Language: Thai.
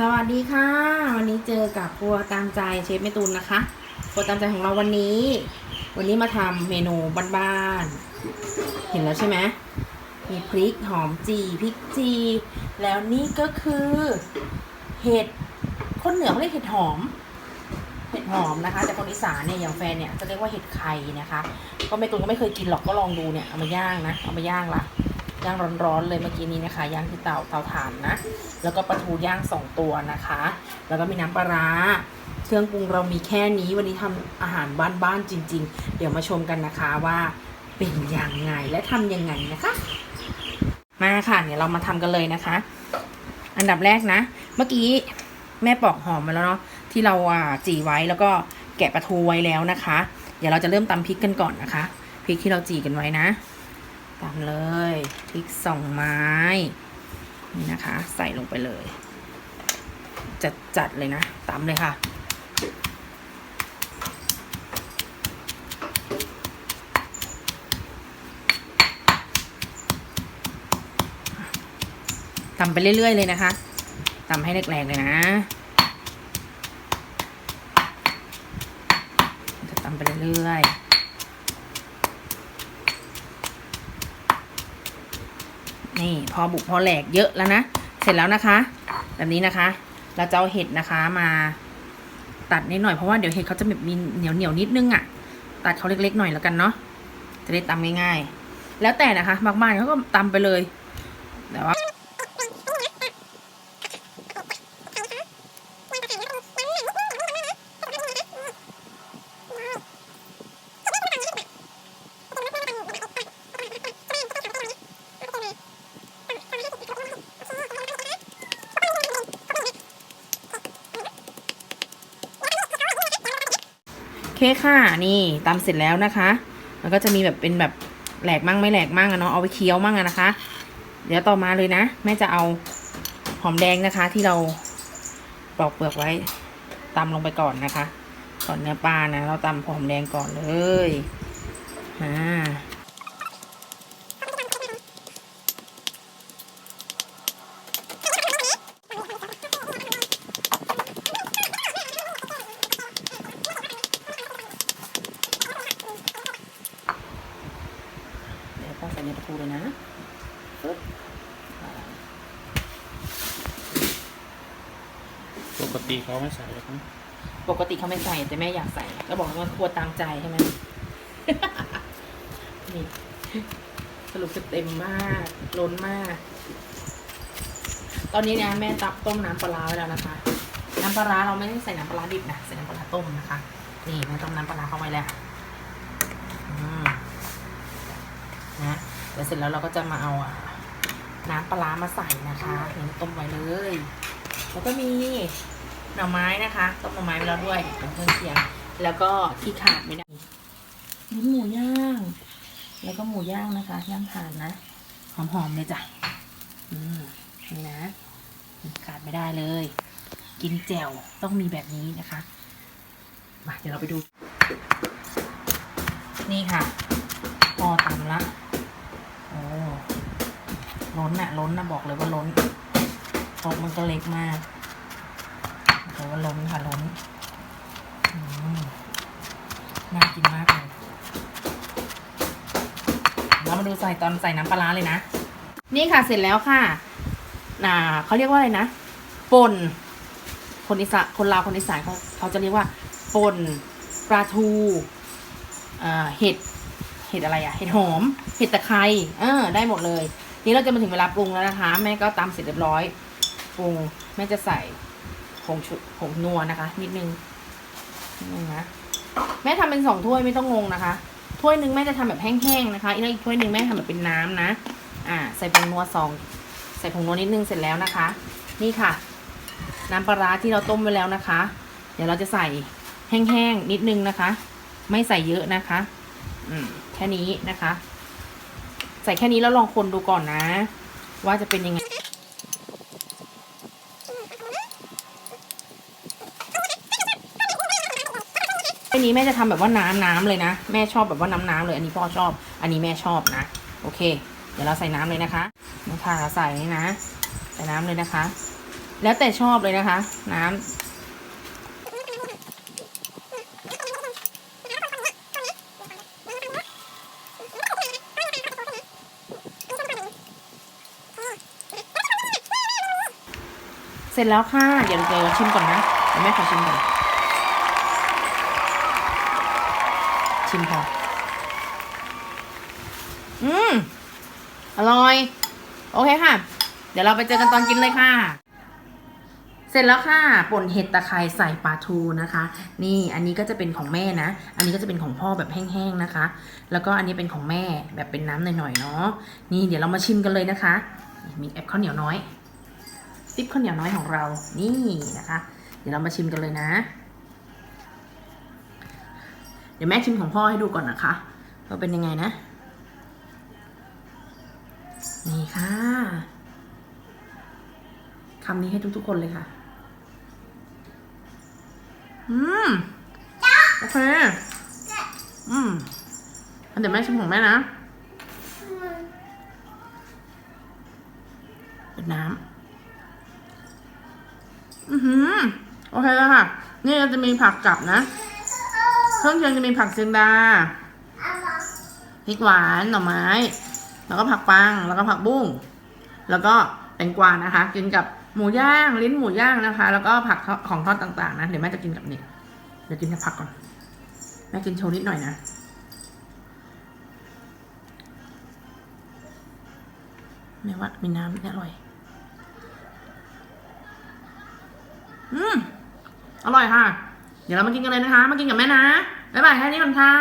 สวัสดีค่ะ วันนี้เจอกับครัวตามใจเชฟเมตูนนะคะครัวตามใจของเราวันนี้ วันนี้มาทำเมนูบ้านๆเห็นแล้วใช่ไหมมีพริกหอมจีพริกจี แล้วนี่ก็คือ เห็ดคนเหนือเขาเรียกเห็ดหอม เห็ดหอมนะคะ แต่คนอีสานเนี่ยอย่างแฟนเนี่ยจะเรียกว่าเห็ดไข่นะคะ ก็เมตูนก็ไม่เคยกินหรอกก็ลองดูเนี่ยเอามาย่างนะเอามาย่างละ ย่างร้อนๆเลยเมื่อกี้นี้นะคะ ย่างที่เตาเตาถ่านนะ แล้วก็ปลาทูย่างสองตัวนะคะ แล้วก็มีน้ำปลาร้าเครื่องปรุงเรามีแค่นี้วันนี้ทำอาหารบ้านๆจริง ๆ เดี๋ยวมาชมกันนะคะว่าเป็นยังไงและทำยังไงนะคะ มาค่ะเดี๋ยวเรามาทำกันเลยนะคะ อันดับแรกนะ เมื่อกี้แม่ปอกหอมมาแล้วเนาะที่เราอ่าจีไว้แล้วก็แกะปลาทูไว้แล้วนะคะ เดี๋ยวเราจะเริ่มตำพริกกันก่อนนะคะพริกที่เราจีกันไว้นะ ตำเลยพริกสองไม้ นี่นะคะ ใส่ลงไปเลย จัดจัดเลยนะตามเลยค่ะ ตำไปเรื่อย ๆ เลยนะคะตำให้แรงๆเลยนะจะตำไปเรื่อยๆ นี่พอบุกพอแหลกเยอะแล้วนะ เสร็จแล้วนะคะ แบบนี้นะคะ เราจะเอาเห็ดนะคะมาตัดนิดหน่อยเพราะว่าเดี๋ยวเห็ดเขาจะแบบมีเหนียวเหนียวนิดนึงอะ่ะ ตัดเขาเล็กๆหน่อยแล้วกันเนาะจะได้ตำง่ายๆแล้วแต่นะคะบางบ้านเขาก็ตำไปเลยแต่ว่า เคค่ะนี่ตำเสร็จแล้วนะคะ มันก็จะมีแบบเป็นแบบแหลกมั่งไม่แหลกมั่งอะเนาะเอาไปเคี้ยวมั่งอะนะคะ เดี๋ยวต่อมาเลยนะแม่จะเอาหอมแดงนะคะ ที่เราปอกเปลือกไว้ตำลงไปก่อนนะคะก่อนเนื้อปลานะเราตำหอมแดงก่อนเลยอ่า ในื้อปลาทูเลยนะปึ๊บปกติเขาไม่ใส่ครับปกติเขาไม่ใส่แต่แม่อยากใส่ก็บอกว่าครัวตามใจใช่ไหมนี่สรุปคือเต็มมากล้นมาก ตอนนี้เนี่ยแม่ตับต้มน้ำปลาไว้แล้วนะคะ น้ำปลาเราไม่ได้ใส่น้ำปลาดิบนะใส่น้ำปลาต้มนะคะ นี่แม่ต้มน้ำปลาเข้าไว้แล้วนะ เดี๋ยวเสร็จแล้วเราก็จะมาเอาน้ำปลามาใส่นะคะนี่ต้มไว้เลย แล้วก็มีหน่อไม้นะคะต้มหน่อไม้ไปแล้วด้วยเป็นเครื่องเคียง แล้วก็ที่ขาดไม่ได้ลิ้นหมูย่าง แล้วก็หมูย่างนะคะย่างถ่านนะหอมๆเลยจ้ะอืมนี่นะขาดไม่ได้เลย กินแจ่วต้องมีแบบนี้นะคะมาเดี๋ยวเราไปดู นี่ค่ะพอทำละ ล้นอะล้นนะบอกเลยว่าล้นโต๊ะมันก็เล็กมากแต่ว่าล้นค่ะล้นมน่ากินมากเลยเรามาดูใส่ตอนใส่น้ำปลาเลยนะ นี่ค่ะเสร็จแล้วค่ะน่าเขาเรียกว่าอะไรนะป่นคนอีสานคนลาวคนอีสานเขาเขาจะเรียกว่าป่นปลาทูอ่าเห็ดเห็ดอะไรอะเห็ดหอม เห็ดตะไคร้เออได้หมดเลย นี่เราจะมาถึงเวลาปรุงแล้วนะคะ แม่ก็ตำเสร็จเรียบร้อยปรุงแม่จะใส่ผงชุผงนัวนะคะ นิดนึงนิดนึงนะแม่ทำเป็นสองถ้วยไม่ต้องงงนะคะถ้วยหนึ่งแม่จะทำแบบแห้งๆนะคะ อีกถ้วยหนึ่งแม่ทำแบบเป็นน้ำนะ อ่า ใส่ผงนัวสองใส่ผงนัวนิดนึงเสร็จแล้วนะคะ นี่ค่ะ น้ำปลาร้าที่เราต้มไว้แล้วนะคะ เดี๋ยวเราจะใส่แห้งๆนิดนึงนะคะ ไม่ใส่เยอะนะคะ อืมแค่นี้นะคะ ใส่แค่นี้แล้วลองคนดูก่อนนะ ว่าจะเป็นยังไงอันนี้แม่จะทำแบบว่าน้ำน้ำเลยนะ แม่ชอบแบบว่าน้ำน้ำเลย อันนี้พ่อชอบ อันนี้แม่ชอบนะ โอเค เดี๋ยวเราใส่น้ำเลยนะคะนี่ค่ะใส่นี่นะ ใส่น้ำเลยนะคะ แล้วแต่ชอบเลยนะคะ น้ำ เสร็จแล้วค่ะเดี๋ยวเดี๋ยวชิมก่อนนะเดี๋ยวแม่ขอชิมก่อน ชิมพออืม อร่อย โอเคค่ะ เดี๋ยวเราไปเจอกันตอนกินเลยค่ะเสร็จแล้วค่ะป่นเห็ดตะไคร้ใส่ปลาทูนะคะ นี่อันนี้ก็จะเป็นของแม่นะ อันนี้ก็จะเป็นของพ่อแบบแห้งๆนะคะ แล้วก็อันนี้เป็นของแม่แบบเป็นน้ำหน่อยๆเนาะนี่เดี๋ยวเรามาชิมกันเลยนะคะ มีแอปข้าวเหนียวน้อย ซิปข้าวเหนียวน้อยของเรา นี่นะคะ เดี๋ยวเรามาชิมกันเลยนะ เดี๋ยวแม่ชิมของพ่อให้ดูก่อนนะคะว่าเป็นยังไงนะ นี่ค่ะคำนี้ให้ทุกๆคนเลยค่ะ อืมโอเค อืมอันเดี๋ยวแม่ชิมของแม่นะเป็นน้ำ อือหือโอเคแล้วค่ะ นี่เราจะมีผักกลับนะเครื่องเคียงจะมีผักเชียงดาพริกหวานหน่อไม้ แล้วก็ผักปัง แล้วก็ผักบุ้ง แล้วก็แตงกวานะคะ กินกับหมูย่าง ลิ้นหมูย่างนะคะ แล้วก็ผักของทอดต่างๆนะ เดี๋ยวแม่จะกินกับนี่เดี๋ยวกินกับผักก่อน แม่กินโชว์นิดหน่อยนะ แม่ว่ามีน้ำนี่อร่อย อร่อยค่ะ เดี๋ยวเรามากินกันเลยนะคะ มากินกับแม่นะบ๊ายบายแค่นี้ก่อนค่ะ